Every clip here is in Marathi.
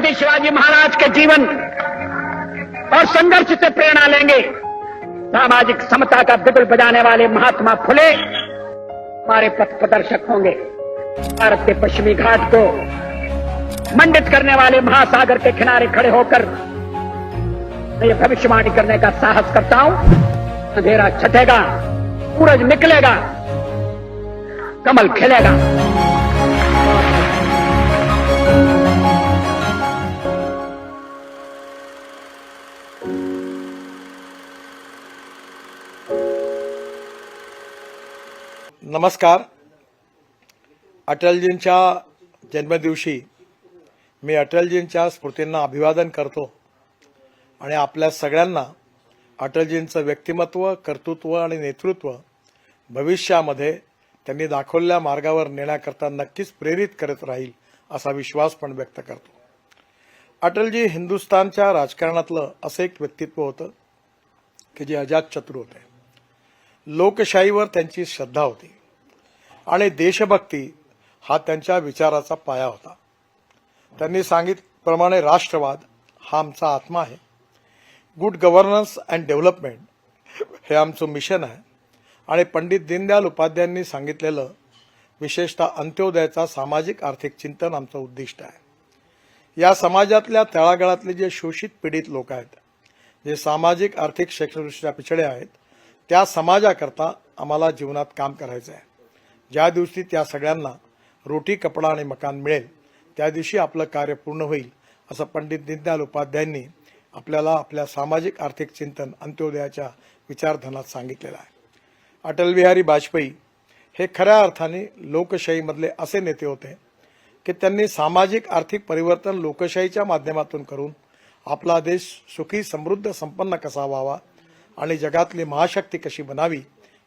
छत्रपति शिवाजी महाराज के जीवन और संघर्ष से प्रेरणा लेंगे। सामाजिक समता का बिगुल बजाने वाले महात्मा फुले हमारे पथ प्रदर्शक होंगे। भारत के पश्चिमी घाट को मंडित करने वाले महासागर के किनारे खड़े होकर मैं ये भविष्यवाणी करने का साहस करता हूँ। अंधेरा छटेगा, सूरज निकलेगा, कमल खिलेगा। नमस्कार. अटलजींच्या जन्मदिवशी मी अटलजींच्या स्मृतींना अभिवादन करतो आणि आपल्या सगळ्यांना अटलजींचं व्यक्तिमत्व कर्तृत्व आणि नेतृत्व भविष्यामध्ये त्यांनी दाखवलेल्या मार्गावर नेण्याकरता नक्कीच प्रेरित करत राहील असा विश्वास पण व्यक्त करतो. अटलजी हिंदुस्थानच्या राजकारणातलं असं एक व्यक्तित्व होतं की जे अजातशत्रू होते. लोकशाहीवर त्यांची श्रद्धा होती. आणि देशभक्ती हा त्यांच्या विचाराचा पाया होता. त्यांनी सांगितल्याप्रमाणे राष्ट्रवाद हा आमचा आत्मा आहे. गुड गव्हर्नन्स अँड डेव्हलपमेंट हे आमचं मिशन आहे. आणि पंडित दीनदयाल उपाध्यायांनी सांगितलेलं विशेषतः अंत्योदयाचा सामाजिक आर्थिक चिंतन आमचं उद्दिष्ट आहे. या समाजातल्या तळागाळातले जे शोषित पीडित लोक आहेत जे सामाजिक आर्थिक शैक्षणिकदृष्ट्या पिछडे आहेत त्या समाजाकरता आम्हाला जीवनात काम करायचं आहे ज्या दिवशी त्या सगळ्यांना रोटी कपडा आणि मकान मिळेल त्या दिवशी आपलं कार्य पूर्ण होईल असं पंडित दीनदयाल उपाध्यायांनी आपल्याला आपल्या सामाजिक आर्थिक चिंतन अंत्योदयाच्या विचारधनात सांगितलेलं आहे. अटलबिहारी वाजपेयी हे खऱ्या अर्थाने लोकशाहीमधले असे नेते होते की त्यांनी सामाजिक आर्थिक परिवर्तन लोकशाहीच्या माध्यमातून करून आपला देश सुखी समृद्ध संपन्न कसा व्हावा आणि जगातली महाशक्ती कशी बनावी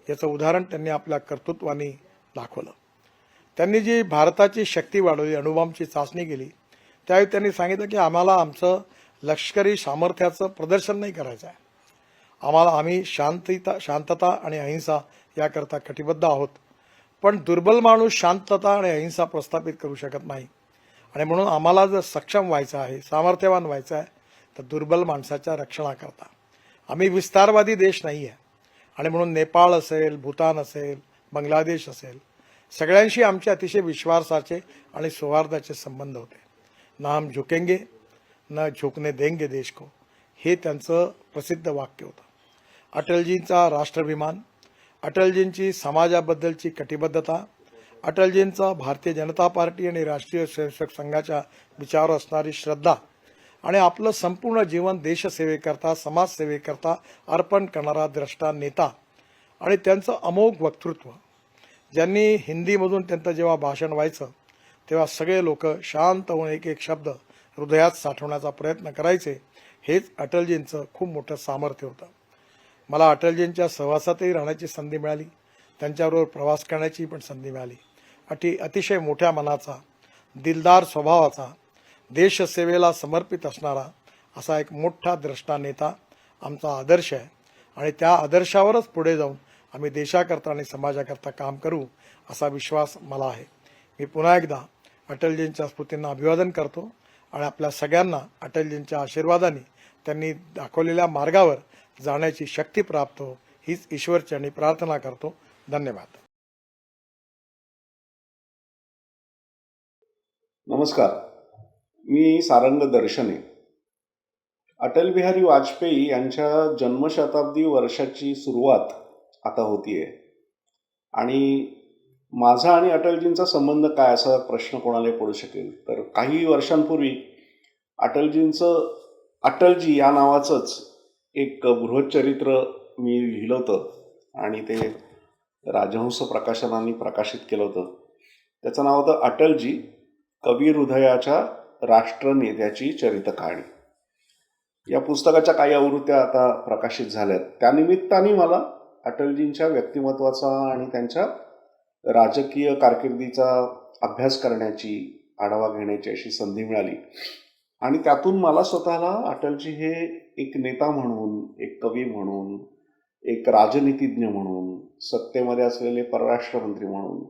याचं उदाहरण त्यांनी आपल्या कर्तृत्वाने दाखवलं. त्यांनी जी भारताची शक्ती वाढवली अणुबॉम्बची चाचणी केली त्यावेळी त्यांनी सांगितलं की आम्हाला आमचं लष्करी सामर्थ्याचं प्रदर्शन नाही करायचं आहे. आम्हाला आम्ही शांतता शांतता आणि अहिंसा याकरता कटिबद्ध आहोत. पण दुर्बल माणूस शांतता आणि अहिंसा प्रस्थापित करू शकत नाही. आणि म्हणून आम्हाला जर सक्षम व्हायचं आहे सामर्थ्यवान व्हायचं आहे तर दुर्बल माणसाच्या रक्षणाकरता. आम्ही विस्तारवादी देश नाही आहे आणि म्हणून नेपाळ असेल भूतान असेल बांगलादेश असेल सगळ्यांशी आमचे अतिशय विश्वासाचे आणि सौहार्दाचे संबंध होते. ना हम झुकेंगे न झुकणे देंगे देश को हे त्यांचं प्रसिद्ध वाक्य होतं. अटलजींचा राष्ट्राभिमान अटलजींची समाजाबद्दलची कटिबद्धता अटलजींचा भारतीय जनता पार्टी आणि राष्ट्रीय स्वयंसेवक संघाच्या विचारावर असणारी श्रद्धा आणि आपलं संपूर्ण जीवन देशसेवेकरता समाजसेवेकरता अर्पण करणारा द्रष्टा नेता आणि त्यांचं अमोघ वक्तृत्व. ज्यांनी हिंदीमधून त्यांचं जेव्हा भाषण व्हायचं तेव्हा सगळे लोक शांत होऊन एक एक शब्द हृदयात साठवण्याचा प्रयत्न करायचे हेच अटलजींचं खूप मोठं सामर्थ्य होतं. मला अटलजींच्या सहवासातही राहण्याची संधी मिळाली. त्यांच्याबरोबर प्रवास करण्याची पण संधी मिळाली. अति अतिशय मोठ्या मनाचा दिलदार स्वभावाचा देशसेवेला समर्पित असणारा असा एक मोठा द्रष्टा नेता आमचा आदर्श आहे. आणि त्या आदर्शावरच पुढे जाऊन आम्ही देशाकरता आणि समाजाकरता काम करू असा विश्वास मला आहे. मी पुन्हा एकदा अटलजींच्या स्मृतींना अभिवादन करतो आणि आपल्या सगळ्यांना अटलजींच्या आशीर्वादाने त्यांनी दाखवलेल्या मार्गावर जाण्याची शक्ती प्राप्त हो हीच ईश्वरचरणी प्रार्थना करतो. धन्यवाद. नमस्कार. मी सारंग दर्शने. अटल बिहारी वाजपेयी यांच्या जन्मशताब्दी वर्षाची सुरुवात आता होतीये. आणि माझा आणि अटलजींचा संबंध काय असा प्रश्न कोणाला पडू शकेल? तर काही वर्षांपूर्वी अटलजींचं अटलजी या नावाचंच एक बृहच्चरित्र मी लिहिलं होतं आणि ते राजहंस प्रकाशनाने प्रकाशित केलं होतं. त्याचं नाव होतं अटलजी कवी हृदयाच्या राष्ट्रनेत्याची चरित कहाणी या पुस्तकाच्या काही आवृत्त्या आता प्रकाशित झाल्यात. त्यानिमित्ताने मला अटलजींच्या व्यक्तिमत्वाचा आणि त्यांच्या राजकीय कारकिर्दीचा अभ्यास करण्याची आढावा घेण्याची अशी संधी मिळाली. आणि त्यातून मला स्वतःला अटलजी हे एक नेता म्हणून एक कवी म्हणून एक राजनीतिज्ञ म्हणून सत्तेमध्ये असलेले परराष्ट्र मंत्री म्हणून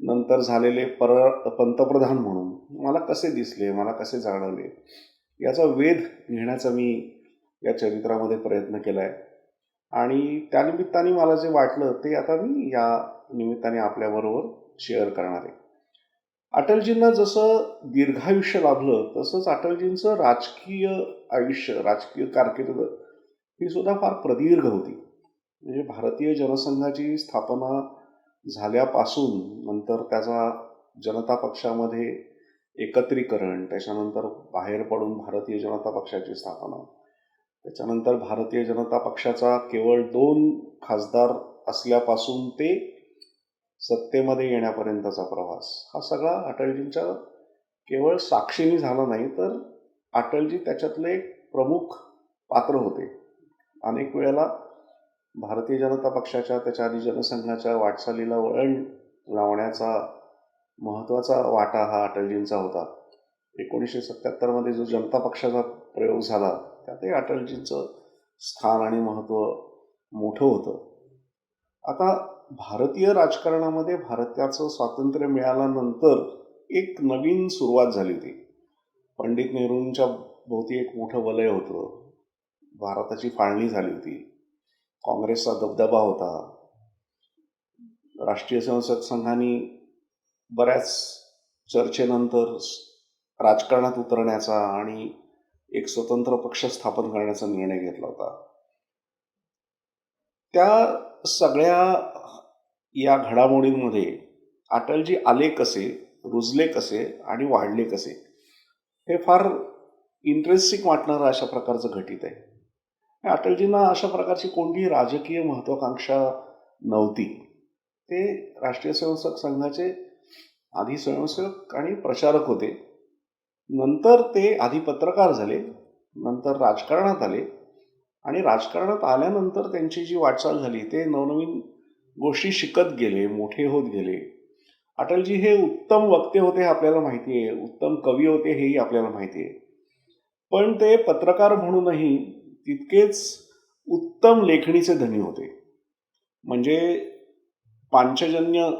नंतर झालेले पर पंतप्रधान म्हणून मला कसे दिसले मला कसे जाणवले याचा वेध घेण्याचा मी या चरित्रामध्ये प्रयत्न केला आहे आणि त्यानिमित्ताने मला जे वाटलं ते आता मी या निमित्ताने आपल्याबरोबर शेअर करणार आहे. अटलजींना जसं दीर्घायुष्य लाभलं तसंच अटलजींचं राजकीय आयुष्य राजकीय कारकीर्द ही सुद्धा फार प्रदीर्घ होती. म्हणजे भारतीय जनसंघाची स्थापना झाल्यापासून नंतर त्याचा जनता पक्षामध्ये एकत्रीकरण त्याच्यानंतर बाहेर पडून भारतीय जनता पक्षाची स्थापना त्याच्यानंतर भारतीय जनता पक्षाचा केवळ दोन खासदार असल्यापासून ते सत्तेमध्ये येण्यापर्यंतचा प्रवास. हा सगळा अटलजींच्या केवळ साक्षीने झाला नाही तर अटलजी त्याच्यातले एक प्रमुख पात्र होते. अनेक वेळेला भारतीय जनता पक्षाच्या त्याच्या आधी जनसंघाच्या वाटचालीला वळण लावण्याचा महत्त्वाचा वाटा हा अटलजींचा होता. एकोणीसशे सत्याहत्तरमध्ये जो जनता पक्षाचा प्रयोग झाला त्यातही अटलजींचं स्थान आणि महत्त्व मोठं होतं. आता भारतीय राजकारणामध्ये भारताचं स्वातंत्र्य मिळाल्यानंतर एक नवीन सुरुवात झाली होती. पंडित नेहरूंच्या भोवती एक मोठं वलय होतं. भारताची फाळणी झाली होती. काँग्रेसचा दबदबा होता. राष्ट्रीय संसद संघाने बऱ्याच चर्चेनंतर राजकारणात उतरण्याचा आणि एक स्वतंत्र पक्ष स्थापन करण्याचा निर्णय घेतला होता. त्या सगळ्या या घडामोडींमध्ये अटलजी आले कसे रुजले कसे आणि वाढले कसे हे फार इंटरेस्टिंग वाटणारं अशा प्रकारचं घटित आहे. अटलजींना अशा प्रकारची कोणतीही राजकीय महत्वाकांक्षा नव्हती. ते राष्ट्रीय स्वयंसेवक संघाचे आधी स्वयंसेवक आणि प्रचारक होते. नंतर ते आधी पत्रकार झाले नंतर राजकारणात आले आणि राजकारणात आल्यानंतर त्यांची जी वाटचाल झाली ते नवनवीन गोष्टी शिकत गेले मोठे होत गेले. अटलजी हे उत्तम वक्ते होते हे आपल्याला माहिती आहे उत्तम कवी होते हेही आपल्याला माहिती आहे. पण ते पत्रकार म्हणूनही तितकेच उत्तम लेखणीचे धनी होते. म्हणजे पांचजन्य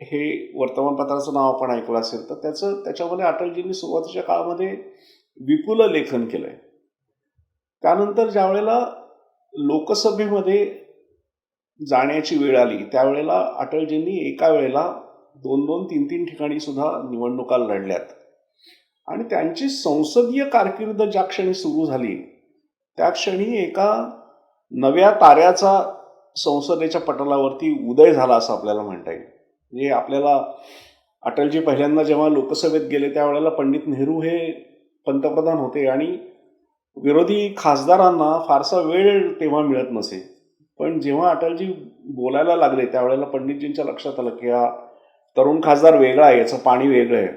हे वर्तमानपत्राचं नाव आपण ऐकलं असेल तर त्याचं त्याच्यामध्ये अटलजींनी सुरुवातीच्या काळामध्ये विपुल लेखन केलं आहे त्यानंतर ज्या वेळेला लोकसभेमध्ये जाण्याची वेळ आली त्यावेळेला अटलजींनी एका वेळेला दोन दोन तीन तीन ठिकाणी सुद्धा निवडणुका लढल्यात. आणि त्यांची संसदीय कारकीर्द ज्या क्षणी सुरू झाली त्या क्षणी एका नव्या ताऱ्याचा संसदेच्या पटलावरती उदय झाला असं आपल्याला म्हणता येईल. म्हणजे आपल्याला अटलजी पहिल्यांदा जेव्हा लोकसभेत गेले त्यावेळेला पंडित नेहरू हे पंतप्रधान होते. आणि विरोधी खासदारांना फारसा वेळ तेव्हा मिळत नसे. पण जेव्हा अटलजी बोलायला लागले त्यावेळेला पंडितजींच्या लक्षात आलं की हा तरुण खासदार वेगळा आहे याचं पाणी वेगळं आहे.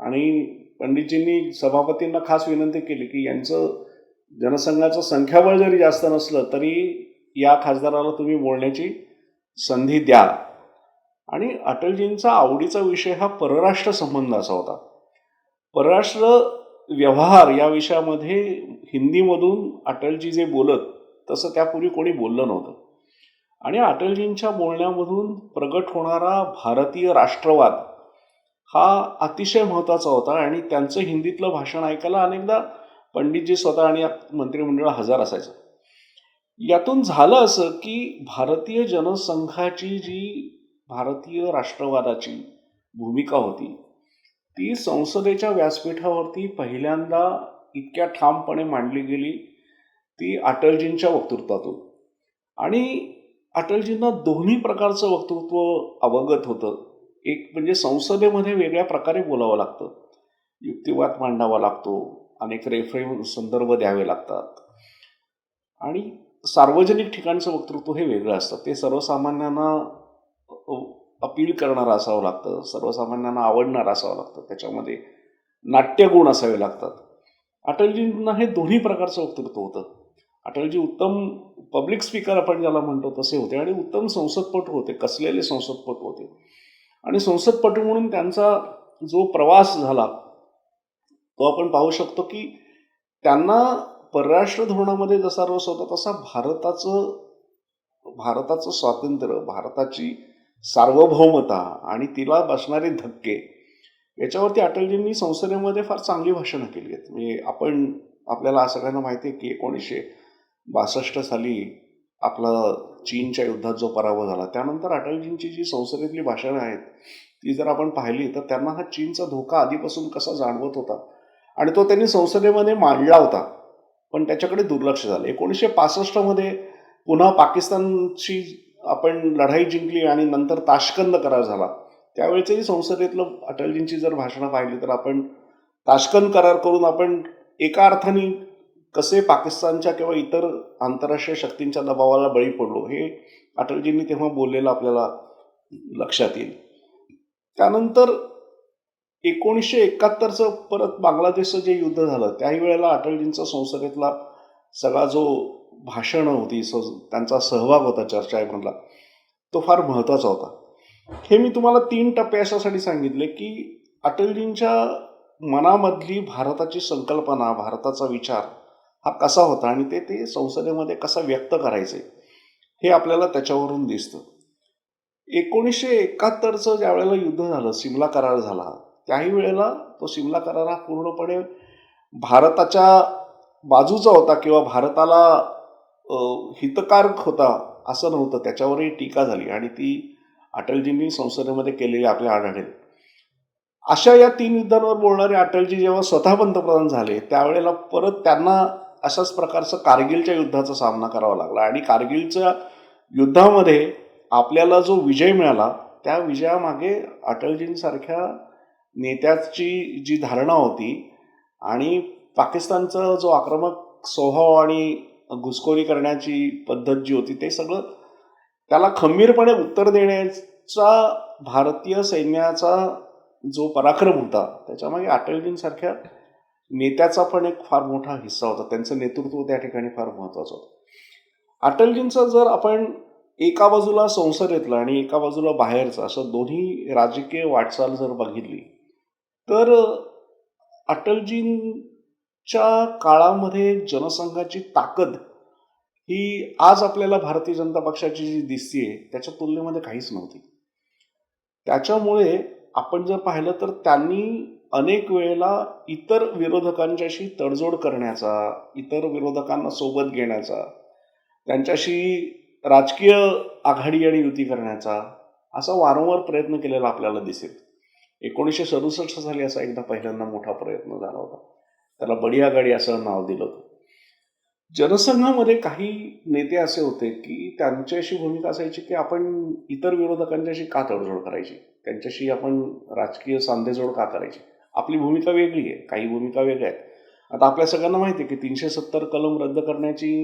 आणि पंडितजींनी सभापतींना खास विनंती केली की यांचं जनसंघाचं संख्याबळ जरी जास्त नसलं तरी या खासदाराला तुम्ही बोलण्याची संधी द्या. आणि अटलजींचा आवडीचा विषय हा परराष्ट्र संबंध असा होता. परराष्ट्र व्यवहार या विषयामध्ये हिंदीमधून अटलजी जे बोलत तसं त्यापूर्वी कोणी बोललं नव्हतं. आणि अटलजींच्या बोलण्यामधून प्रगट होणारा भारतीय राष्ट्रवाद हा अतिशय महत्त्वाचा होता आणि त्यांचं हिंदीतलं भाषण ऐकायला अनेकदा पंडितजी स्वतः आणि मंत्रिमंडळ हजर असायचं. यातून झालं असं की भारतीय जनसंघाची जी भारतीय राष्ट्रवादाची भूमिका होती. ती संसदेच्या व्यासपीठावरती पहिल्यांदा इतक्या ठामपणे मांडली गेली ती अटलजींच्या वक्तृत्वातून. आणि अटलजींना दोन्ही प्रकारचं वक्तृत्व अवगत होतं. एक म्हणजे संसदेमध्ये वेगळ्या प्रकारे बोलावं लागतं. युक्तिवाद मांडावा लागतो अनेक रेफरेम संदर्भ द्यावे लागतात. आणि सार्वजनिक ठिकाणचं वक्तृत्व हे वेगळं असतं. ते सर्वसामान्यांना अपील करणारं असावं लागतं सर्वसामान्यांना आवडणारं असावं लागतं त्याच्यामध्ये नाट्यगुण असावे लागतात. अटलजींना हे दोन्ही प्रकारचं वक्तृत्व होतं. अटलजी उत्तम पब्लिक स्पीकर आपण ज्याला म्हणतो तसे होते आणि उत्तम संसदपटू होते कसलेले संसदपटू होते. आणि संसदपटू म्हणून त्यांचा जो प्रवास झाला तो आपण पाहू शकतो की त्यांना परराष्ट्र धोरणामध्ये जसा रस होता तसा भारताचं भारताचं स्वातंत्र्य भारताची सार्वभौमता आणि तिला बसणारे धक्के. याच्यावरती अटलजींनी संसदेमध्ये फार चांगली भाषणं केली आहेत. म्हणजे आपण आपल्याला सगळ्यांना माहिती आहे की एकोणीसशे बासष्ट साली आपला चीनच्या युद्धात जो पराभव झाला त्यानंतर अटलजींची जी संसदेतली भाषणं आहेत ती जर आपण पाहिली तर त्यांना हा चीनचा धोका आधीपासून कसा जाणवत होता? आणि तो त्यांनी संसदेमध्ये मांडला होता पण त्याच्याकडे दुर्लक्ष झालं. एकोणीसशे पासष्टमध्ये पुन्हा पाकिस्तानची आपण लढाई जिंकली आणि नंतर ताशकंद करार झाला त्यावेळेचंही संसदेतलं अटलजींची जर भाषणं पाहिली तर आपण ताशकंद करार करून आपण एका अर्थाने कसे पाकिस्तानच्या किंवा इतर आंतरराष्ट्रीय शक्तींच्या दबावाला बळी पडलो हे अटलजींनी तेव्हा बोललेलं आपल्याला लक्षात येईल. त्यानंतर एकोणीसशे एकाहत्तरचं परत बांगलादेशचं जे युद्ध झालं त्याही वेळेला अटलजींचा संसदेतला सगळा जो भाषणं होती स त्यांचा सहभाग होता चर्चामधला तो फार महत्त्वाचा होता. हे मी तुम्हाला तीन टप्पे अशासाठी सांगितले की अटलजींच्या मनामधली भारताची संकल्पना भारताचा विचार हा कसा होता आणि ते ते संसदेमध्ये कसा व्यक्त करायचे हे आपल्याला त्याच्यावरून दिसतं. एकोणीसशे एकाहत्तरचं ज्या वेळेला युद्ध झालं सिमला करार झाला त्याही वेळेला तो सिमला करार हा पूर्णपणे भारताच्या बाजूचा होता किंवा भारताला हितकारक होता असं नव्हतं. त्याच्यावरही टीका झाली आणि ती अटलजींनी संसदेमध्ये केलेली आपल्या आढळेल अशा या तीन युद्धांवर बोलणारे अटलजी जेव्हा स्वतः पंतप्रधान झाले त्यावेळेला परत त्यांना अशाच प्रकारचं कारगिलच्या युद्धाचा सामना करावा लागला. आणि कारगिलच्या युद्धामध्ये आपल्याला जो विजय मिळाला त्या विजयामागे अटलजींसारख्या नेत्याची जी धारणा होती आणि पाकिस्तानचा जो आक्रमक स्वभाव आणि घुसखोरी करण्याची पद्धत जी होती ते सगळं त्याला खंबीरपणे उत्तर देण्याचा भारतीय सैन्याचा जो पराक्रम होता त्याच्यामागे अटलजींसारख्या नेत्याचा पण एक फार मोठा हिस्सा होता. त्यांचं नेतृत्व त्या ठिकाणी फार महत्त्वाचं होतं. अटलजींचं जर आपण एका बाजूला संसदेतलं आणि एका बाजूला बाहेरचं असं दोन्ही राजकीय वाटचाल जर बघितली तर आजच्या काळामध्ये जनसंघाची ताकद ही आज आपल्याला भारतीय जनता पक्षाची जी दिसतीये त्याच्या तुलनेमध्ये काहीच नव्हती. त्याच्यामुळे आपण जर पाहिलं तर त्यांनी अनेक वेळेला इतर विरोधकांच्याशी तडजोड करण्याचा इतर विरोधकांना सोबत घेण्याचा त्यांच्याशी राजकीय आघाडी आणि युती करण्याचा असा वारंवार प्रयत्न केलेला आपल्याला दिसेल. एकोणीसशे सदुसष्ट साली असा एकदा पहिल्यांदा मोठा प्रयत्न झाला होता. त्याला बडिया गाडी असं नाव दिलं होतं. जनसंघामध्ये काही नेते असे होते की त्यांच्याशी भूमिका असायची की आपण इतर विरोधकांच्याशी का तडजोड करायची? त्यांच्याशी आपण राजकीय सांधेजोड का करायची? आपली भूमिका वेगळी आहे काही भूमिका वेगळ्या आहेत. आता आपल्या सगळ्यांना माहिती आहे की तीनशे सत्तर कलम रद्द करण्याची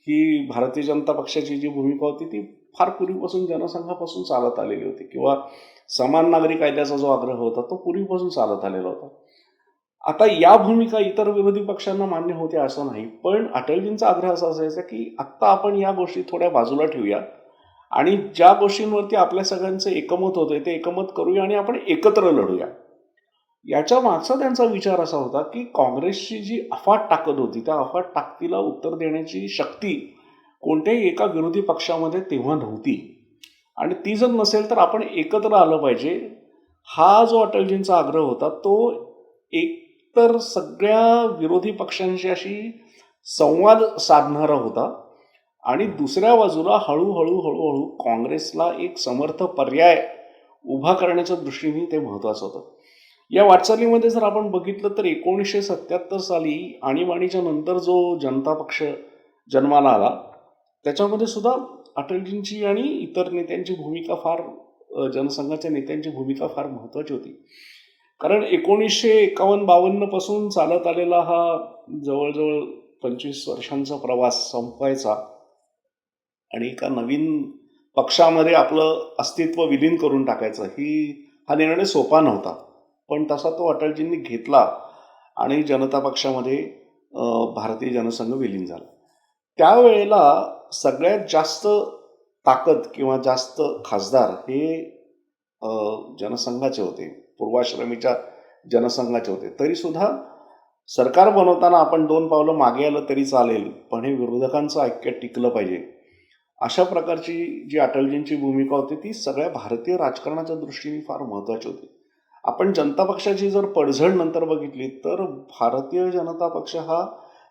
ही भारतीय जनता पक्षाची जी भूमिका होती ती फार पूर्वीपासून जनसंघापासून चालत आलेली होती. किंवा समान नागरी कायद्याचा जो आग्रह होता तो पूर्वीपासून चालत आलेला होता. आता या भूमिका इतर विरोधी पक्षांना मान्य होत्या असं नाही पण अटलजींचा आग्रह असा असायचा की आत्ता आपण या गोष्टी थोड्या बाजूला ठेवूया आणि ज्या गोष्टींवरती आपल्या सगळ्यांचं एकमत होते ते एकमत करूया आणि आपण एकत्र लढूया. याच्या मागचा त्यांचा विचार असा होता की काँग्रेसची जी अफाट ताकद होती त्या अफाट ताकदीला उत्तर देण्याची शक्ती कोणत्याही एका विरोधी पक्षामध्ये तेव्हा नव्हती. आणि ती जर नसेल तर आपण एकत्र आलं पाहिजे. हा जो अटलजींचा आग्रह होता तो एक तर सगळ्या विरोधी पक्षांशी अशी संवाद साधणारा होता. आणि दुसऱ्या बाजूला हळूहळू हळूहळू काँग्रेसला एक समर्थ पर्याय उभा करण्याच्या दृष्टीने ते महत्त्वाचं होतं. या वाटचालीमध्ये जर आपण बघितलं तर एकोणीसशे सत्याहत्तर साली आणीबाणीच्या नंतर जो जनता पक्ष जन्माला आला त्याच्यामध्ये सुद्धा अटलजींची आणि इतर नेत्यांची भूमिका फार जनसंघाच्या नेत्यांची भूमिका फार महत्त्वाची होती. कारण एकोणीसशे एकावन्न बावन्नपासून चालत आलेला हा जवळजवळ पंचवीस वर्षांचा प्रवास संपवायचा आणि एका नवीन पक्षामध्ये आपलं अस्तित्व विलीन करून टाकायचं ही हा निर्णय सोपा नव्हता. पण तसा तो अटलजींनी घेतला आणि जनता पक्षामध्ये भारतीय जनसंघ विलीन झाला. त्यावेळेला सगळ्यात जास्त ताकद किंवा जास्त खासदार हे जनसंघाचे होते. पूर्वाश्रमीच्या जनसंघाचे होते. तरी सुद्धा सरकार बनवताना आपण दोन पावलं मागे आलं तरी चालेल पण हे विरोधकांचं ऐक्य टिकलं पाहिजे. अशा प्रकारची जी अटलजींची भूमिका होती ती सगळ्या भारतीय राजकारणाच्या दृष्टीने फार महत्त्वाची होती. आपण जनता पक्षाची जर पडझड नंतर बघितली तर भारतीय जनता पक्ष हा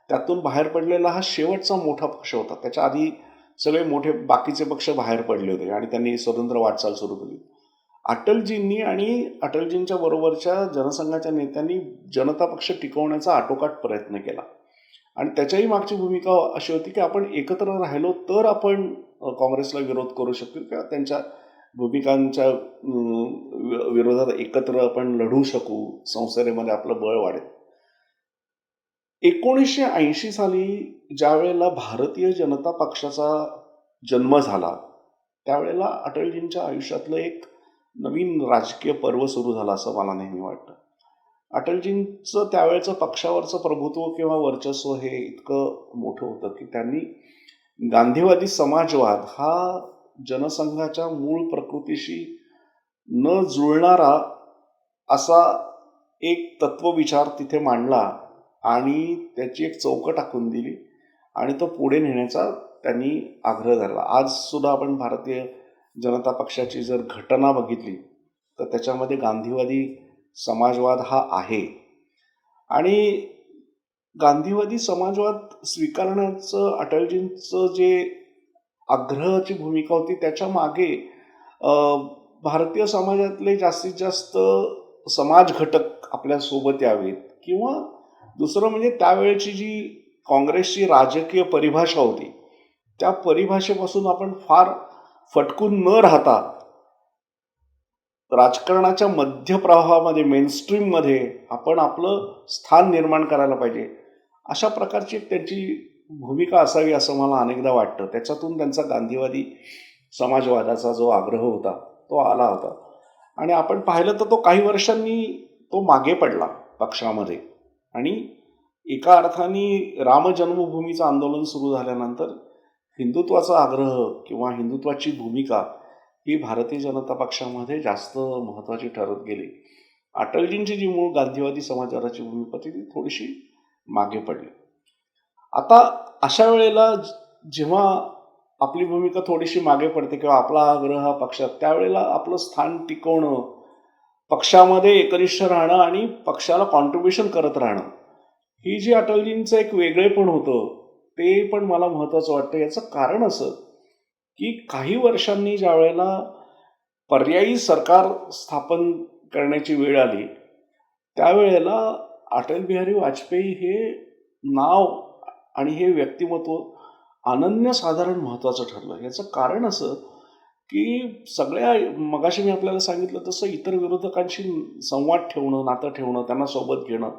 त्यातून बाहेर पडलेला हा शेवटचा मोठा पक्ष होता. त्याच्या आधी सगळे मोठे बाकीचे पक्ष बाहेर पडले होते आणि त्यांनी स्वतंत्र वाटचाल सुरू केली. अटलजींनी आणि अटलजींच्या बरोबरच्या जनसंघाच्या नेत्यांनी जनता पक्ष टिकवण्याचा आटोकाट प्रयत्न केला. आणि त्याच्याही मागची भूमिका अशी होती की आपण एकत्र राहिलो तर आपण काँग्रेसला विरोध करू शकतो किंवा त्यांच्या भूमिकांच्या विरोधात एकत्र आपण लढू शकू संसदेमध्ये आपलं बळ वाढेल. एकोणीसशे ऐंशी साली ज्या वेळेला भारतीय जनता पक्षाचा जन्म झाला त्यावेळेला अटलजींच्या आयुष्यातलं एक नवीन राजकीय पर्व सुरू झालं असं मला नेहमी वाटतं. अटलजींचं त्यावेळेचं पक्षावरचं प्रभुत्व किंवा वर्चस्व हे इतकं मोठं होतं की त्यांनी गांधीवादी समाजवाद हा जनसंघाच्या मूळ प्रकृतीशी न जुळणारा असा एक तत्वविचार तिथे मांडला आणि त्याची एक चौकट टाकून दिली आणि तो पुढे नेण्याचा त्यांनी आग्रह धरला. आज सुद्धा आपण भारतीय जनता पक्षाची जर घटना बघितली तर त्याच्यामध्ये गांधीवादी समाजवाद हा आहे. आणि गांधीवादी समाजवाद स्वीकारण्याचं अटलजींचं जे आग्रहाची भूमिका होती त्याच्यामागे भारतीय समाजातले जास्तीत जास्त समाज घटक आपल्यासोबत यावेत. किंवा दुसरं म्हणजे त्यावेळेची जी काँग्रेसची राजकीय परिभाषा होती त्या परिभाषेपासून आपण फार फटकून न राहता राजकारणाच्या मध्य प्रवाहामध्ये मेनस्ट्रीममध्ये आपण आपलं स्थान निर्माण करायला पाहिजे. अशा प्रकारची एक त्यांची भूमिका असावी असं मला अनेकदा वाटतं. त्याच्यातून त्यांचा गांधीवादी समाजवादाचा जो आग्रह होता तो आला होता. आणि आपण पाहिलं तर तो काही वर्षांनी तो मागे पडला पक्षामध्ये. आणि एका अर्थाने राम जन्मभूमीचं आंदोलन सुरू झाल्यानंतर हिंदुत्वाचा आग्रह किंवा हिंदुत्वाची भूमिका ही भारतीय जनता पक्षामध्ये जास्त महत्त्वाची ठरत गेली. अटलजींची जी मूळ गांधीवादी समाजवादाची भूमिका होती ती थोडीशी मागे पडली. आता अशा वेळेला जेव्हा आपली भूमिका थोडीशी मागे पडते किंवा आपला आग्रह हा पक्षात त्यावेळेला आपलं स्थान टिकवणं पक्षामध्ये एकनिष्ठ राहणं आणि पक्षाला कॉन्ट्रीब्युशन करत राहणं ही जी अटलजींचं एक वेगळेपण होतं ते पण मला महत्त्वाचं वाटतं. याचं कारण असं की काही वर्षांनी ज्या वेळेला पर्यायी सरकार स्थापन करण्याची वेळ आली त्यावेळेला अटल बिहारी वाजपेयी हे नाव आणि हे व्यक्तिमत्व अनन्यसाधारण महत्त्वाचं ठरलं. याचं कारण असं की सगळ्या मगाशी मी आपल्याला सांगितलं तसं इतर विरोधकांशी संवाद ठेवणं नातं ठेवणं त्यांना सोबत घेणं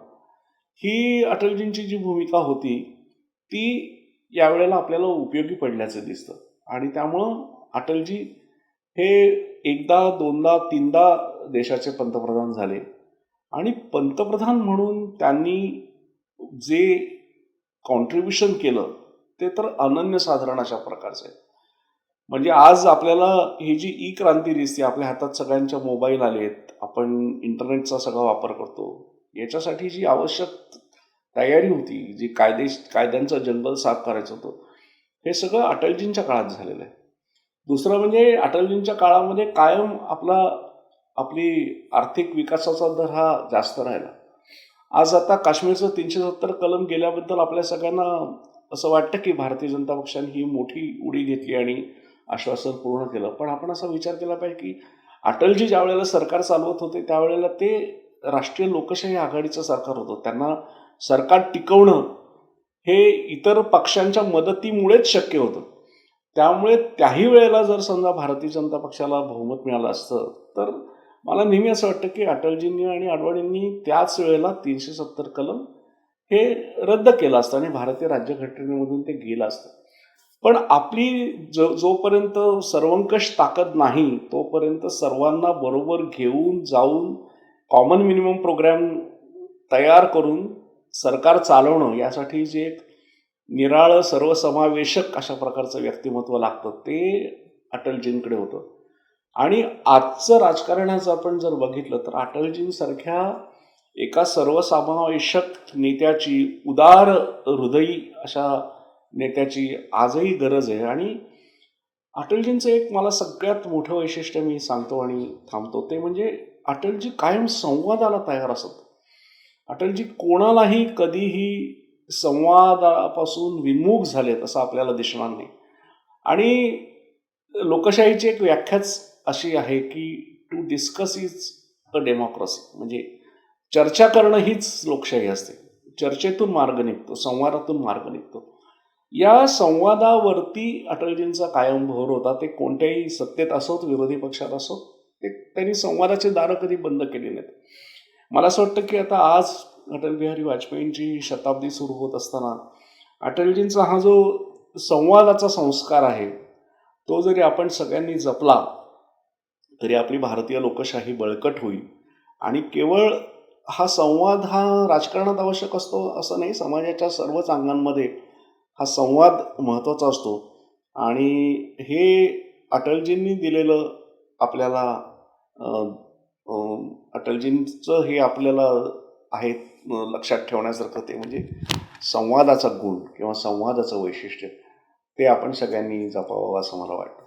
ही अटलजींची जी भूमिका होती ती यावेळेला आपल्याला उपयोगी पडल्याचं दिसतं. आणि त्यामुळं अटलजी हे एकदा दोनदा तीनदा देशाचे पंतप्रधान झाले. आणि पंतप्रधान म्हणून त्यांनी जे कॉन्ट्रीब्युशन केलं ते तर अनन्यसाधारण अशा प्रकारचं आहे. म्हणजे आज आपल्याला ही जी ई क्रांती दिसते आपल्या हातात सगळ्यांच्या मोबाईल आलेत आपण इंटरनेटचा सगळा वापर करतो याच्यासाठी जी आवश्यक तयारी होती जी कायदे कायद्यांचं जंगल साफ करायचं होतं. हे सगळं अटलजींच्या काळात झालेलं आहे. दुसरं म्हणजे अटलजींच्या काळामध्ये कायम आपला आपली आर्थिक विकासाचा दर हा जास्त राहिला. आज आता काश्मीरचं तीनशे सत्तर कलम गेल्याबद्दल आपल्या सगळ्यांना असं वाटतं की भारतीय जनता पक्षाने ही मोठी उडी घेतली आणि आश्वासन पूर्ण केलं. पण आपण असा विचार केला पाहिजे की अटलजी ज्या वेळेला सरकार चालवत होते त्यावेळेला ते राष्ट्रीय लोकशाही आघाडीचं सरकार होतं. त्यांना सरकार टिकवणं हे इतर पक्षांच्या मदतीमुळेच शक्य होतं. त्यामुळे त्याही वेळेला जर समजा भारतीय जनता पक्षाला बहुमत मिळालं असतं तर मला नेहमी असं वाटतं की अटलजींनी आणि आडवाणींनी त्याच वेळेला तीनशे सत्तर कलम हे रद्द केलं असतं आणि भारतीय राज्यघटनेमधून ते गेलं असतं. पण आपली जो जोपर्यंत सर्वंकष ताकद नाही तोपर्यंत सर्वांना बरोबर घेऊन जाऊन कॉमन मिनिमम प्रोग्रॅम तयार करून सरकार चालवणं यासाठी जे एक निराळं सर्वसमावेशक अशा प्रकारचं व्यक्तिमत्व लागतं ते अटलजींकडे होतं. आणि आजचं राजकारणाचं आपण जर बघितलं तर अटलजींसारख्या एका सर्वसमावेशक नेत्याची उदार हृदयी अशा नेत्याची आजही गरज आहे. आणि अटलजींचं एक मला सगळ्यात मोठं वैशिष्ट्य मी सांगतो आणि थांबतो ते म्हणजे अटलजी कायम संवादाला तयार असत. अटलजी कोणालाही कधीही संवादापासून विमुख झालेत असं आपल्याला दिसणार नाही. आणि लोकशाहीची एक व्याख्याच अशी आहे की to discuss is a democracy म्हणजे चर्चा करणं हीच लोकशाही असते. चर्चेतून मार्ग निघतो संवादातून मार्ग निघतो. या संवादावरती अटलजींचा कायम भर होता. ते कोणत्याही सत्तेत असोत विरोधी पक्षात असोत ते त्यांनी संवादाचे दारं कधी बंद केले नाहीत. मला असं वाटतं की आता आज अटल बिहारी वाजपेयींची शताब्दी सुरू होत असताना अटलजींचा हा जो संवादाचा संस्कार आहे तो जरी आपण सगळ्यांनी जपला तरी आपली भारतीय लोकशाही बळकट होईल. आणि केवळ हा संवाद हा राजकारणात आवश्यक असतो असं नाही समाजाच्या सर्वच अंगांमध्ये हा संवाद महत्त्वाचा असतो. आणि हे अटलजींनी दिलेलं आपल्याला अटलजींचं हे आपल्याला आहे लक्षात ठेवण्यासारखं ते म्हणजे संवादाचा गुण किंवा संवादाचं वैशिष्ट्य ते आपण सगळ्यांनी जपावं असं मला वाटतं.